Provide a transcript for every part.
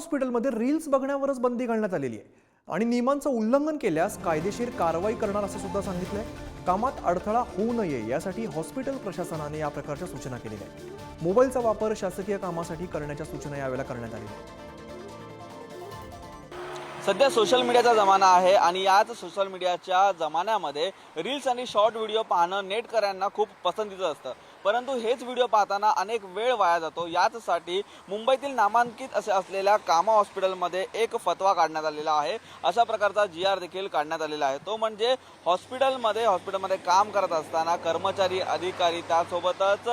हॉस्पिटलमध्ये रील्स बघण्यावरच बंदी घालण्यात आलेली आहे. आणि नियमांचं उल्लंघन केल्यास कायदेशीर कारवाई करणार असं सुद्धा सांगितलंय. कामात अडथळा होऊ नये यासाठी हॉस्पिटल प्रशासनाने या प्रकारच्या सूचना केलेल्या आहेत. मोबाईलचा वापर शासकीय कामासाठी करण्याच्या सूचना यावेळेला करण्यात आलेल्या आहेत. सध्या सोशल मीडियाचा जमाना आहे आणि याच सोशल मीडियाच्या जमान्यामध्ये रील्स आणि शॉर्ट व्हिडिओ पाहणं नेटकऱ्यांना खूप पसंतीचं असतं. परंतु हेच व्हिडिओ पाहताना अनेक वेळ वाया जातो. याचसाठी मुंबईतील नामांकित असे असलेल्या कामा हॉस्पिटलमध्ये एक फतवा काढण्यात आलेला आहे. अशा प्रकारचा जी आर देखील काढण्यात आलेला आहे. तो म्हणजे हॉस्पिटलमध्ये हॉस्पिटलमध्ये काम करत असताना कर्मचारी अधिकारी त्यासोबतच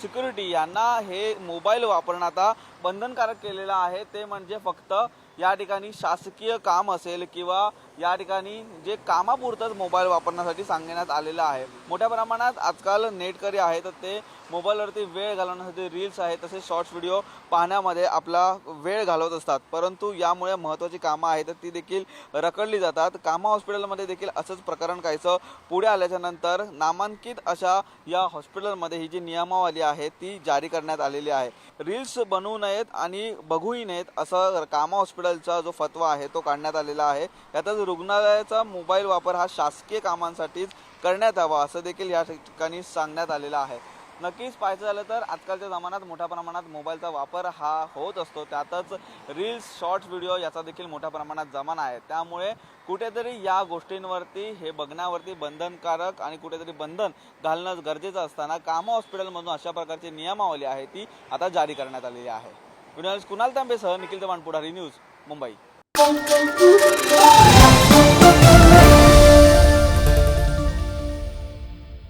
सिक्युरिटी यांना हे मोबाईल वापरणं आता बंधनकारक केलेलं आहे. ते म्हणजे फक्त या ठिकाणी शासकीय काम असेल किंवा या ठिकाणी जे कामापुरतंच मोबाईल वापरण्यासाठी सांगण्यात आलेलं आहे. मोठ्या प्रमाणात आजकाल नेटकरी आहेत तर ते मोबाईलवरती वेळ घालवण्यासाठी रील्स आहेत तसेच शॉर्ट्स व्हिडिओ पाहण्यामध्ये आपला वेळ घालवत असतात. परंतु यामुळे महत्त्वाची कामं आहेत ती देखील रखडली जातात. कामा हॉस्पिटलमध्ये देखील असंच प्रकरण काहीसं पुढे आल्याच्यानंतर नामांकित अशा या हॉस्पिटलमध्ये ही जी नियमावली आहे ती जारी करण्यात आलेली आहे. रील्स बनवू नयेत आणि बघूही नयेत असं कामा हॉस्पिटल हॉस्पिटलचा जो फतवा आहे तो काढण्यात आलेला आहे. यातच रुग्णालयाचा मोबाईल वापर हा शासकीय कामांसाठीच करण्यात यावा असं देखील या ठिकाणी सांगण्यात आलेलं आहे. नक्कीच पाहायचं झालं तर आजकालच्या जमान्यात मोठ्या प्रमाणात मोबाईलचा वापर हा होत असतो. त्यातच रील्स शॉर्ट्स व्हिडिओ याचा देखील मोठ्या प्रमाणात जमाना आहे. त्यामुळे कुठेतरी या गोष्टींवरती हे बघण्यावरती बंधनकारक आणि कुठेतरी बंधन घालणं गरजेचं असताना कामा हॉस्पिटलमधून अशा प्रकारची नियमावली आहे ती आता जारी करण्यात आलेली आहे. कुणाल तांबेसह निखिल चव्हाण पुढारी न्यूज. मुंबई.